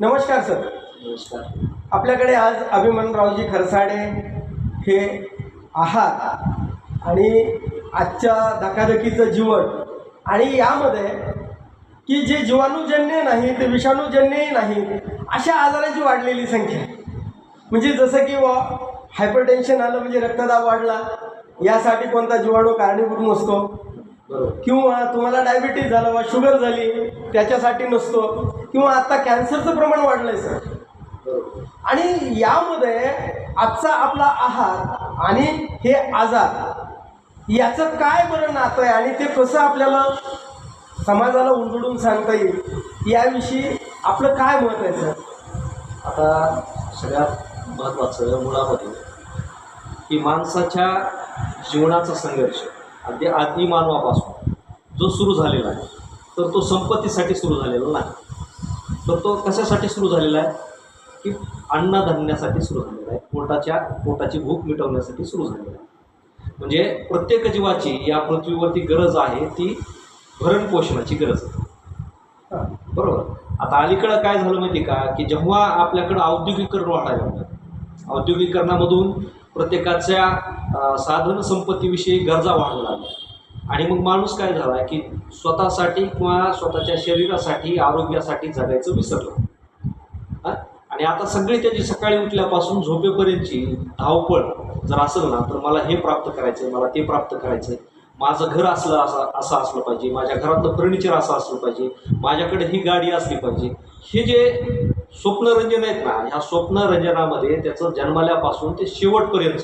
नमस्कार सर. नमस्कार. आपल्याकडे आज अभिमन्यरावजी खरसाडे हे आहार आणि आजच्या धकाधकीचं जीवन आणि यामध्ये की जे जीवाणूजन्य नाही ते विषाणूजन्यही नाही अशा आजारांची वाढलेली संख्या. म्हणजे जसं की व हायपरटेन्शन आलं म्हणजे रक्तदाब वाढला यासाठी कोणता जीवाणू कारणीभूत नसतो. किंवा तुम्हाला डायबिटीज झालं वा शुगर झाली त्याच्यासाठी नसतो. किंवा आता कॅन्सरचं प्रमाण वाढलंय सर. बरोबर. आणि यामध्ये आजचा आपला आहार आणि हे आजार याचं काय बरं नातं आहे आणि ते कसं आपल्याला समाजाला उलगडून सांगता येईल याविषयी आपलं काय मत आहे सर? आता सगळ्यात महत्त्वाचं मुळामध्ये की माणसाच्या जीवनाचा संघर्ष. अगदी आदिमानवापासून जो सुरू झालेला आहे तर तो संपत्तीसाठी सुरू झालेला नाही. तर तो कशासाठी सुरू झालेला आहे? की अन्नधान्यासाठी सुरू झालेला आहे पोटाच्या पोटाची भूक मिटवण्यासाठी सुरू झालेला आहे. म्हणजे प्रत्येक जीवाची या पृथ्वीवरती गरज आहे ती भरणपोषणाची गरज आहे. बरोबर? आता अलीकडं काय झालं माहिती का? की जेव्हा आपल्याकडं औद्योगिकरण वाढायला लागलं औद्योगिकरणामधून प्रत्येकाच्या साधन संपत्तीविषयी गरजा वाढू लागल्या. आणि मग माणूस काय झाला की स्वतःसाठी किंवा स्वतःच्या शरीरासाठी आरोग्यासाठी जगायचं विसरलं. आणि आता सगळी त्याची सकाळी उठल्यापासून झोपेपर्यंतची धावपळ जर असेल ना तर मला हे प्राप्त करायचं आहे मला ते प्राप्त करायचं आहे माझं घर असलं असं असं असलं पाहिजे माझ्या घरातलं फर्निचर असं असलं पाहिजे माझ्याकडे ही गाडी असली पाहिजे. हे जे स्वप्नरंजन आहेत ना ह्या स्वप्नरंजनामध्ये त्याचं जन्मल्यापासून ते शेवटपर्यंत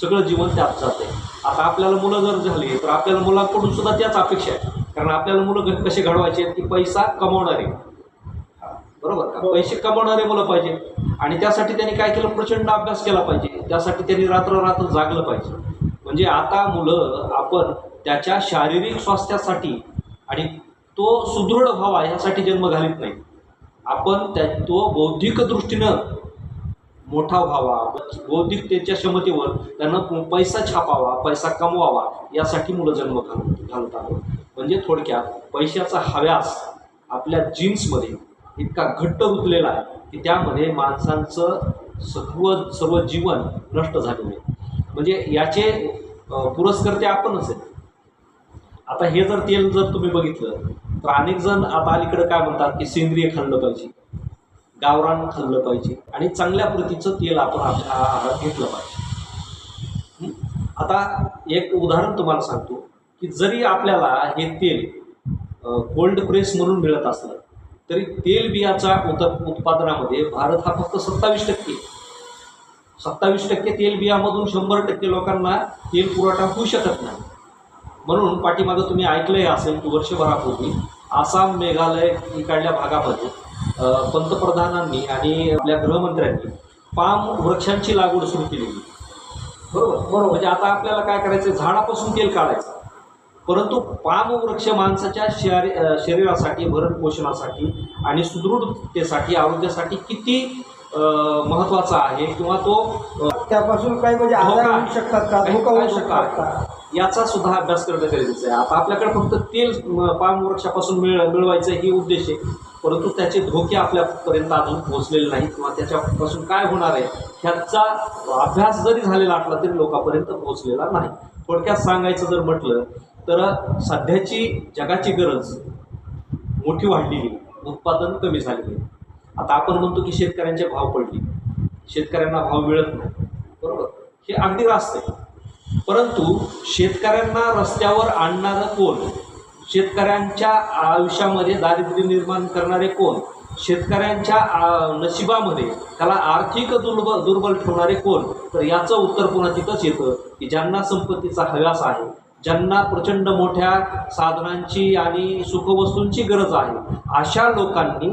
सगळं जीवन त्यात जाते आता आपल्याला मुलं जर झाली तर आपल्याला मुलांकडून सुद्धा त्याच अपेक्षा आहे. कारण आपल्याला मुलं कसे घडवायचे आहेत की पैसा कमवणारे. बरोबर का? पैसे कमवणारे मुलं पाहिजे. आणि त्यासाठी त्यांनी काय केलं? प्रचंड अभ्यास केला पाहिजे. त्यासाठी त्यांनी रात्र रात्र जागलं पाहिजे. म्हणजे आता मुलं आपण त्याच्या शारीरिक स्वास्थ्यासाठी आणि तो सुदृढ व्हावा ह्यासाठी जन्म घालीत नाही. आपण त्या तो बौद्धिक दृष्टीनं मोठा व्हावा बौद्धिक त्याच्या क्षमतेवर त्यांना पैसा छापावा पैसा कमवावा यासाठी मुलं जन्म घाल घालतात. म्हणजे थोडक्यात पैशाचा हव्यास आपल्या जीन्समध्ये इतका घट्ट रुतलेला आहे की त्यामध्ये माणसांचं सर्व सर्व जीवन नष्ट झालेलं आहे. म्हणजे याचे पुरस्कर्ते आपणच आहे आता हे जर तेल जर तुम्ही बघितलं तर अनेक जण आता अलीकडे काय म्हणतात की सेंद्रिय खाल्लं पाहिजे. गावरान खाल्लं पाहिजे. आणि चांगल्या प्रतीचं तेल आपण आपल्या आहारात घेतलं पाहिजे. आता एक उदाहरण तुम्हाला सांगतो की जरी आपल्याला हे तेल कोल्ड प्रेस म्हणून मिळत असलं तरी तेल बियाच्या उत उत्पादनामध्ये भारत हा फक्त सत्तावीस टक्के सत्तावीस टक्के तेलबियामधून शंभर टक्के लोकांना तेल पुरवठा होऊ शकत नाही. म्हणून पाठीमागं तुम्ही ऐकलंही असेल की वर्षभरापूर्वी. आसाम मेघालय इकडल्या भागामध्ये पंतप्रधानांनी आणि आपल्या गृहमंत्र्यांनी पाम वृक्षांची लागवड सुरू केलेली बरोबर? बरोबर. म्हणजे आता आपल्याला काय करायचं झाडापासून तेल काढायचं. परंतु पाम वृक्ष माणसाच्या शरी शरीरासाठी भरण पोषणासाठी आणि सुदृढतेसाठी आरोग्यासाठी किती अ, महत्त्वाचा आहे किंवा तो त्यापासून काही म्हणजे आहे. होऊ शकतात का? धोका होऊ शकतात का? याचा सुद्धा अभ्यास करणं गरजेचं आहे. आता आपल्याकडे फक्त तेल पाम वृक्षापासून मिळ मिळवायचं ही उद्देश आहे. परंतु त्याचे धोके आपल्यापर्यंत अजून पोहोचलेले नाहीत किंवा त्याच्यापासून काय होणार आहे ह्याचा अभ्यास जरी झालेला असला तरी लोकांपर्यंत पोहोचलेला नाही. थोडक्यात सांगायचं जर म्हटलं तर सध्याची जगाची गरज मोठी वाढलेली उत्पादन कमी झालेले आता आपण म्हणतो की शेतकऱ्यांचे भाव पडले. शेतकऱ्यांना भाव मिळत नाही. बरोबर? हे अगदी रास्त आहे. परंतु शेतकऱ्यांना रस्त्यावर आणणारं कोण? शेतकऱ्यांच्या आयुष्यामध्ये दारिद्र्य निर्माण करणारे कोण? शेतकऱ्यांच्या नशिबामध्ये त्याला आर्थिक दुर्बल दुर्बल ठेवणारे कोण? तर याचं उत्तर पुन्हा तिथंच येतं की ज्यांना संपत्तीचा हव्यास आहे ज्यांना प्रचंड मोठ्या साधनांची आणि सुखवस्तूंची गरज आहे अशा लोकांनी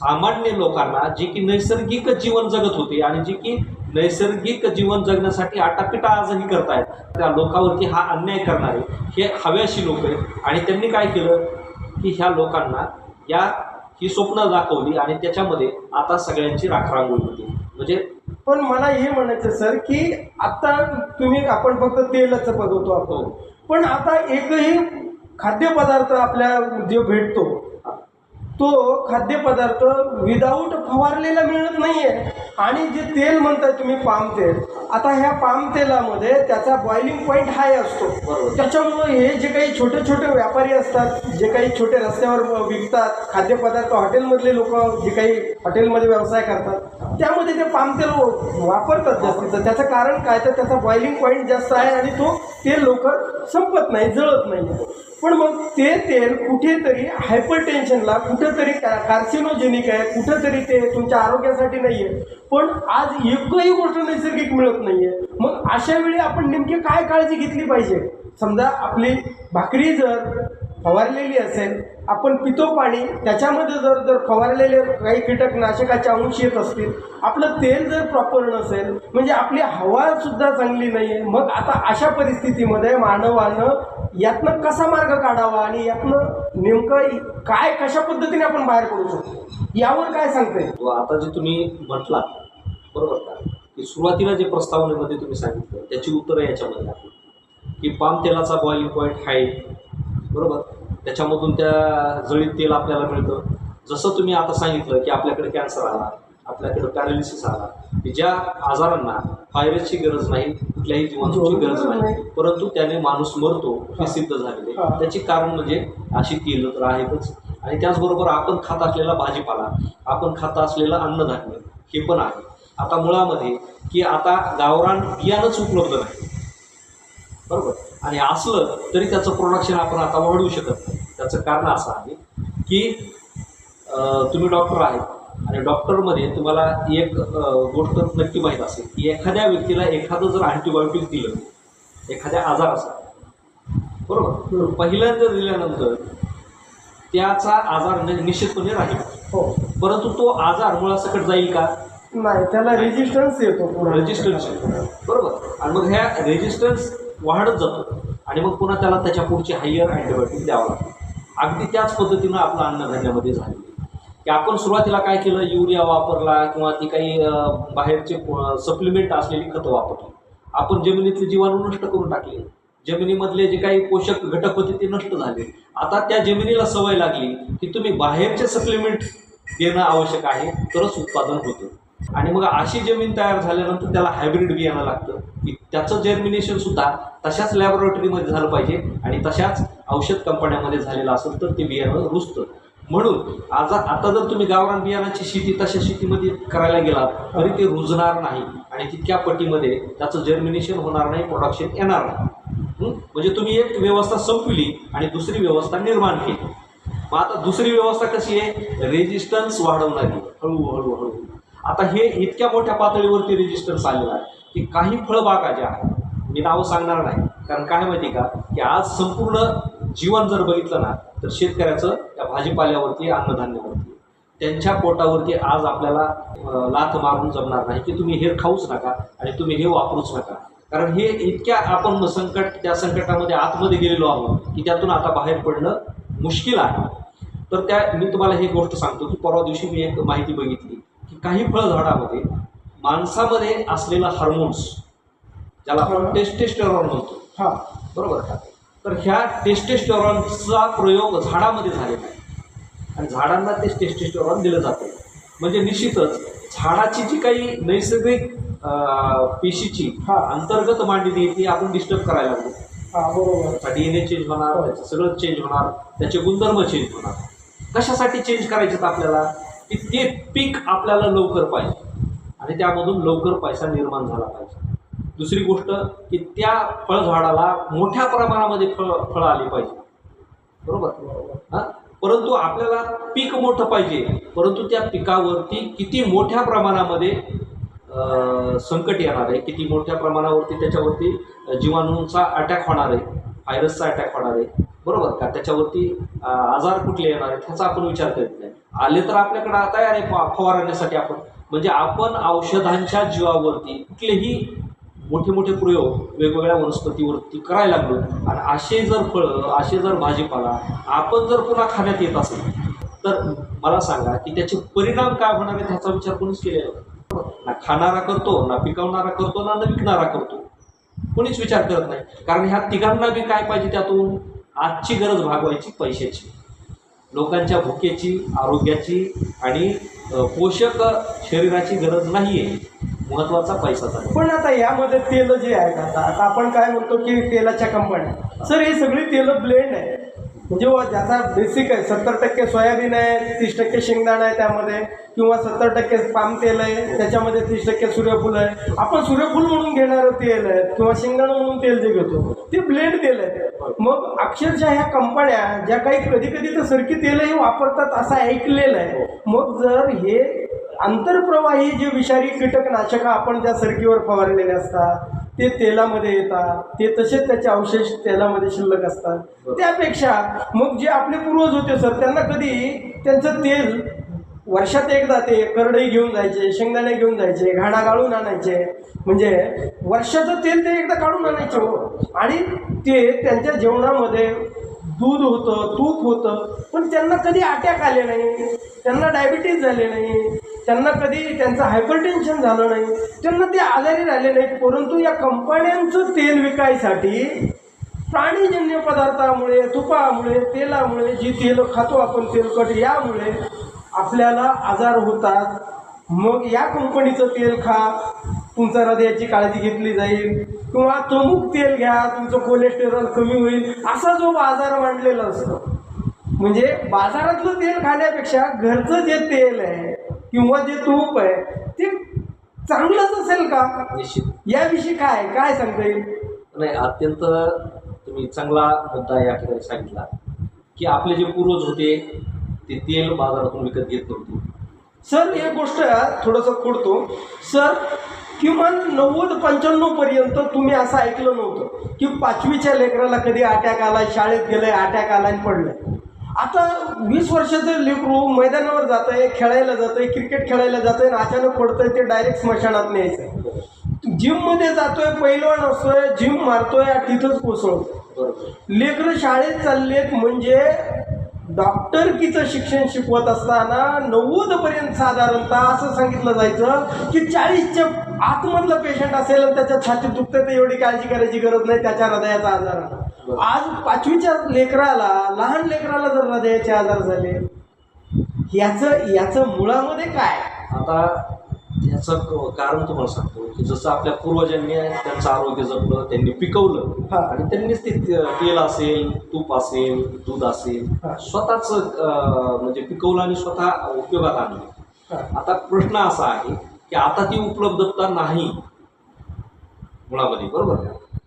सामान्य लोकांना जे की नैसर्गिक जीवन जगत होते आणि जे की नैसर्गिक जीवन जगण्यासाठी आटापिटा आजही करतायत त्या लोकांवरती हा अन्याय करणारे हे हव्याशी लोक आहेत. आणि त्यांनी काय केलं की ह्या लोकांना या ही स्वप्न दाखवली आणि त्याच्यामध्ये आता सगळ्यांची राखरांगोळी होती. म्हणजे पण मला हे म्हणायचं सर की आता तुम्ही आपण फक्त तेलच बघतो आपण पण आता एकही खाद्यपदार्थ आपल्या जो भेटतो तो खाद्यपदार्थ विदाऊट फवारलेला मिळत नाहीये आणि जे तेल म्हणताय तुम्ही पाम तेल आता ह्या पाम तेलामध्ये त्याचा बॉइलिंग पॉईंट हाय असतो. त्याच्यामुळे हे जे काही छोटे छोटे व्यापारी असतात जे काही छोटे रस्त्यावर विकतात खाद्यपदार्थ हॉटेलमधले लोक जे काही हॉटेलमध्ये व्यवसाय करतात त्यामध्ये ते पाम तेल वापरतात जास्तीचं त्याचं कारण काय? तर त्याचा बॉइलिंग पॉईंट जास्त आहे आणि तो तेल लवकर संपत नाही जळत नाही. पण मग ते तेल कुठेतरी हायपर टेन्शनला कुठेतरी कार्सिनोजेनिक आहे कुठेतरी ते तुमच्या आरोग्यासाठी नाही आहे पण आज एकही गोष्ट नैसर्गिक मिळत नाही आहे मग अशा वेळी आपण नेमकी काय काळजी घेतली पाहिजे? समजा आपली भाकरी जर फवारलेली असेल आपण पितो पाणी त्याच्यामध्ये जर जर फवारलेले काही कीटकनाशकाचे अंश येत असतील आपलं तेल जर प्रॉपर नसेल म्हणजे आपली हवासुद्धा चांगली नाही आहे मग आता अशा परिस्थितीमध्ये मानवानं यातनं कसा मार्ग काढावा आणि यातनं नेमकं काय कशा पद्धतीने आपण बाहेर पडू शकतो? यावर काय सांगते? आता जे तुम्ही म्हटलात बरोबर का? की सुरुवातीला जे प्रस्तावनेमध्ये तुम्ही सांगितलं त्याची उत्तरं याच्यामध्ये आहेत की पाम तेलाचा बॉइलिंग पॉईंट हाय बरोबर? त्याच्यामधून त्या जळीत तेल आपल्याला मिळतं. जसं तुम्ही आता सांगितलं की आपल्याकडे कॅन्सर आला आपल्याकडे पॅरालिसिस आला की ज्या आजारांना व्हायरसची गरज नाही कुठल्याही जीवाणूची गरज नाही परंतु त्याने माणूस मरतो हे. सिद्ध झालेले. हा. त्याची कारण म्हणजे अशी तेल तर आहेतच. आणि त्याचबरोबर आपण खात असलेला भाजीपाला आपण खात असलेलं अन्नधान्य हे पण आहे. आता मुळामध्ये की आता गावरान बियाणंच उपलब्ध नाही. बरोबर? आणि असलं तरी त्याचं प्रोडक्शन आपण आता वाढवू शकत नाही. त्याचं कारण असं आहे की तुम्ही डॉक्टर आहेत आणि डॉक्टरमध्ये तुम्हाला एक गोष्ट नक्की माहीत असेल की एखाद्या व्यक्तीला एखादं जर अँटीबायोटिक दिलं एखाद्या आजार असा बरोबर? पहिल्यांदा दिल्यानंतर त्याचा आजार निश्चितपणे राहील. हो. परंतु तो आजार मुळासकट जाईल का? नाही त्याला रेजिस्टन्स येतो रेजिस्टन्स बरोबर? आणि मग ह्या रेजिस्टन्स वाढत जातो. आणि मग पुन्हा त्याला त्याच्या पुढची हायर अँटीबायोटिक द्यावं लागतं. अगदी त्याच पद्धतीनं आपलं अन्नधान्यामध्ये झालेलं की आपण सुरुवातीला काय केलं? युरिया वापरला किंवा ती काही बाहेरचे सप्लिमेंट असलेली खतं वापरली. आपण जमिनीतले जीवाणू नष्ट करून टाकले. जमिनीमधले जे काही पोषक घटक होते ते नष्ट झाले. आता त्या जमिनीला सवय लागली की तुम्ही बाहेरचे सप्लिमेंट देणं आवश्यक आहे. तरच उत्पादन होतं. आणि मग अशी जमीन तयार झाल्यानंतर त्याला हायब्रिड बियाणं लागतं. की त्याचं जर्मिनेशन सुद्धा तशाच लॅबोरेटरीमध्ये झालं पाहिजे आणि तशाच औषध कंपन्यामध्ये झालेलं असेल तर ते बियाणं रुजतं. म्हणून आज आता जर तुम्ही गावरान बियाणाची शेती तशा शेतीमध्ये करायला गेलात तरी ते रुजणार नाही आणि तितक्या पटीमध्ये त्याचं जर्मिनेशन होणार नाही प्रोडक्शन येणार नाही. म्हणजे तुम्ही एक व्यवस्था संपविली आणि दुसरी व्यवस्था निर्माण केली. मग आता दुसरी व्यवस्था कशी आहे? रेजिस्टन्स वाढवणारी हळूहळू हळू आता हे इतक्या मोठ्या पातळीवरती रेजिस्टन्स आलेला आहे की काही फळबागा ज्या आहेत मी नावं सांगणार नाही. कारण काय माहिती का? की आज संपूर्ण जीवन जर बघितलं ना तर शेतकऱ्याचं त्या भाजीपाल्यावरती अन्नधान्यावरती त्यांच्या पोटावरती आज आपल्याला लाथ मारून जमणार नाही की तुम्ही हे खाऊच नका आणि तुम्ही हे वापरूच नका. कारण हे इतक्या आपण संकट त्या संकटामध्ये आतमध्ये गेलेलो आहोत की त्यातून आता बाहेर पडणं मुश्किल आहे. तर त्या मी तुम्हाला ही गोष्ट सांगतो की परवा दिवशी मी एक माहिती बघितली. की काही फळझाडामध्ये माणसामध्ये असलेला हार्मोन्स ज्याला आपण टेस्टेस्टेरॉन म्हणतो. हा. बरोबर का? तर ह्या टेस्टेस्टेरॉनचा प्रयोग झाडामध्ये झालेला आहे. आणि झाडांना ते टेस्टेस्टेरॉन दिलं जातं. म्हणजे निश्चितच झाडाची जी काही नैसर्गिक पेशीची हा. अंतर्गत मांडणी ती आपण डिस्टर्ब करायला लागलो हा बरोबर. डी एन ए चेंज होणार त्याचं सगळं चेंज होणार त्याचे गुणधर्म चेंज होणार. कशासाठी चेंज करायचे आपल्याला? की ते पीक आपल्याला लवकर पाहिजे. आणि त्यामधून लवकर पैसा निर्माण झाला पाहिजे. दुसरी गोष्ट की त्या फळझाडाला मोठ्या प्रमाणामध्ये फळ फळं आली पाहिजे. बरोबर? हां? परंतु आपल्याला पीक मोठं पाहिजे. परंतु त्या पिकावरती किती मोठ्या प्रमाणामध्ये संकट येणार आहे किती मोठ्या प्रमाणावरती त्याच्यावरती जीवाणूंचा अटॅक होणार आहे व्हायरसचा अटॅक होणार आहे. बरोबर का? त्याच्यावरती आजार कुठले येणार आहेत ह्याचा आपण विचार करतो आले तर आपल्याकडे आता आहे फवारण्यासाठी आपण. म्हणजे आपण औषधांच्या जीवावरती कुठलेही मोठे मोठे प्रयोग वेगवेगळ्या वनस्पतीवरती करायला लागलो. आणि असे जर फळं असे जर भाजीपाला आपण जर पुन्हा खाण्यात येत असेल तर मला सांगा की त्याचे परिणाम काय होणार आहेत ह्याचा विचार कोणीच केलेला ना खाणारा करतो ना पिकवणारा करतो ना न विकणारा करतो. कोणीच विचार करत नाही. कारण ह्या तिघांना बी काय पाहिजे त्यातून? आजची गरज भागवायची पैशाची. लोकांच्या भुकेची आरोग्याची आणि पोषक शरीराची गरज नाही आहे महत्त्वाचा पैसाचा पण आता यामध्ये तेल जे आहेत आता आता आपण काय म्हणतो की तेलाच्या कंपन्या सर हे सगळी तेल ब्लेंड आहे. म्हणजे व ज्याचा बेसिक आहे सत्तर टक्के सोयाबीन आहे तीस टक्के शेंगदाणा आहे त्यामध्ये किंवा सत्तर टक्के पाम तेल आहे त्याच्यामध्ये तीस टक्के सूर्यफूल आहे. आपण सूर्यफूल म्हणून घेणारं तेल आहे किंवा शेंगदाणा म्हणून तेल जे घेतो ते ब्लेड तेल आहे. मग अक्षरशः ह्या कंपन्या ज्या काही कधी कधी तर सरकी तेलही वापरतात असं ऐकलेलं आहे. मग जर हे आंतरप्रवाही जे विषारी कीटकनाशक आपण त्या सरकीवर फवारलेले असतात ते तेलामध्ये येतात ते तसेच त्याचे अवशेष तेलामध्ये शिल्लक असतात. त्यापेक्षा मग जे आपले पूर्वज होते सर त्यांना कधी त्यांचं तेल वर्षात एकदा ते करडई घेऊन जायचे शेंगदाणे घेऊन जायचे घाणा गाळून आणायचे. म्हणजे वर्षाचं तेल ते एकदा काढून आणायचे हो. आणि ते त्यांच्या जेवणामध्ये दूध होतं तूप होतं. पण त्यांना कधी अटॅक आले नाही. त्यांना डायबिटीज झाले नाही. त्यांना कधी त्यांचं हायपरटेन्शन झालं नाही. त्यांना ते आजारी राहिले नाहीत. परंतु या कंपन्यांचं तेल विकायसाठी प्राणीजन्य पदार्थामुळे तुपामुळे तेलामुळे जी तेल खातो आपण तेलकट यामुळे आपल्याला आजार होतात. मग या कंपनीचं तेल खा. तुमच्या हृदयाची काळजी घेतली जाईल. किंवा तमुक तेल घ्या तुमचं कोलेस्टेरॉल कमी होईल. असा जो बाजार मांडलेला असतो. म्हणजे बाजारातलं तेल खाण्यापेक्षा घरचं जे तेल आहे किंवा जे तूप आहे ते चांगलंच असेल का? निश्चित. याविषयी काय काय सांगता येईल? नाही अत्यंत तुम्ही चांगला मुद्दा या ठिकाणी सांगितला. की आपले जे पूर्वज होते ते तेल बाजारातून विकत घेत नव्हते. सर एक गोष्ट थोडंसं खोडतो. सर किमान नव्वद पंच्याण्णव पर्यंत तुम्ही असं ऐकलं नव्हतं की पाचवीच्या लेकराला कधी अटॅक आला शाळेत गेलंय अटॅक आला आणि पडलंय. आता वीस वर्षाचं लेकरू मैदानावर जात आहे खेळायला जात आहे क्रिकेट खेळायला जात आहे आणि अचानक पडतंय ते डायरेक्ट स्मशानात न्यायचं जिममध्ये जातोय पैलवान असतोय जिम मारतोय तिथंच कोसळतोय. लेकरं शाळेत चाललेत म्हणजे डॉक्टरकीचं शिक्षण शिकवत असताना नव्वद पर्यंत साधारणतः असं सांगितलं जायचं की चाळीसच्या आतमधलं पेशंट असेल आणि त्याच्या छातीत दुखतं तर एवढी काळजी करायची गरज नाही त्याच्या हृदयाचा आजार. आज पाचवीच्या लेकराला लहान लेकराला जर हृदयाचे आजार झाले याचं याचं मुळामध्ये काय आता याचं कारण तुम्हाला सांगतो की जसं आपल्या पूर्वजांनी त्यांचं आरोग्य जपलं त्यांनी पिकवलं. आणि त्यांनीच ते तेल असेल तूप असेल दूध असेल. स्वतःच म्हणजे पिकवलं आणि स्वतः उपयोगात आणलं. आता प्रश्न असा आहे की आता ती उपलब्धता नाही. मुळामध्ये बरोबर?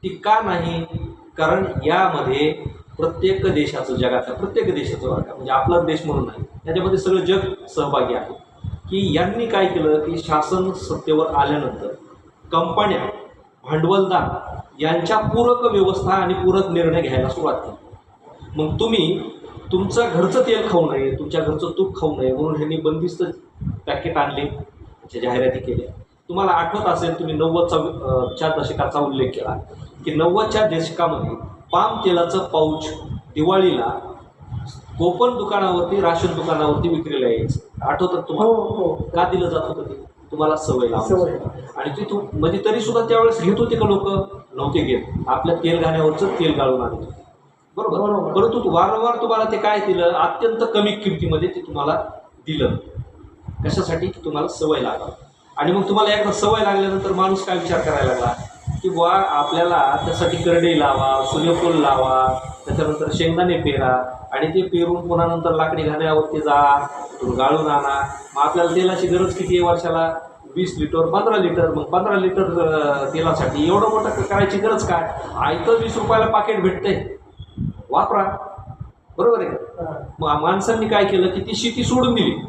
ती का नाही कारण यामध्ये प्रत्येक देशाचं जगातल्या प्रत्येक देशाचं वाटा म्हणजे आपलाच देश म्हणून नाही याच्यामध्ये सगळं जग सहभागी आहे. की यांनी काय केलं की शासन सत्तेवर आल्यानंतर कंपन्या भांडवलदार यांच्या पूरक व्यवस्था आणि पूरक निर्णय घ्यायला सुरुवात केली. मग तुम्ही तुमचं घरचं तेल खाऊ नये तुमच्या घरचं तूप खाऊ नये म्हणून ह्यांनी बंदिस्त पॅकेट आणले. त्याच्या जाहिराती केल्या. तुम्हाला आठवत असेल तुम्ही नव्वदचा च्या दशकाचा उल्लेख केला की नव्वदच्या दशकामध्ये पाम तेलाचं पाऊच दिवाळीला कोपन दुकानावरती राशन दुकानावरती विक्रीला यायचं. आठवतं हो तुम्हाला? हो का दिलं जात होतं ते? तुम्हाला सवय सवय. आणि ती तू म्हणजे तरी सुद्धा त्यावेळेस घेत होते का लोक? नव्हते घेत. आपल्या तेल घाण्यावरचं तेल गाळून आणत होते. बरोबर. परंतु वारंवार तुम्हाला ते काय दिलं? अत्यंत कमी किमतीमध्ये ते तुम्हाला दिलं. कशासाठी? की तुम्हाला सवय लागावं आणि मग तुम्हाला एकदा सवय लागल्यानंतर माणूस काय विचार करायला लागला? की बुवा आपल्याला त्यासाठी करडई लावा सूर्यफूल लावा त्याच्यानंतर शेंगदाणे पेरा आणि ते पेरून पुन्हा नंतर लाकडी घाण्यावरती जा गाळून आणा. मग आपल्याला तेलाची गरज किती आहे वर्षाला? वीस लिटर पंधरा लिटर. मग पंधरा लिटर तेलासाठी एवढं मोठं करायची गरज काय? आयतं वीस रुपयाला पाकिट भेटतंय. वापरा. बरोबर आहे. मग माणसांनी काय केलं? की ती शेती सोडून दिली.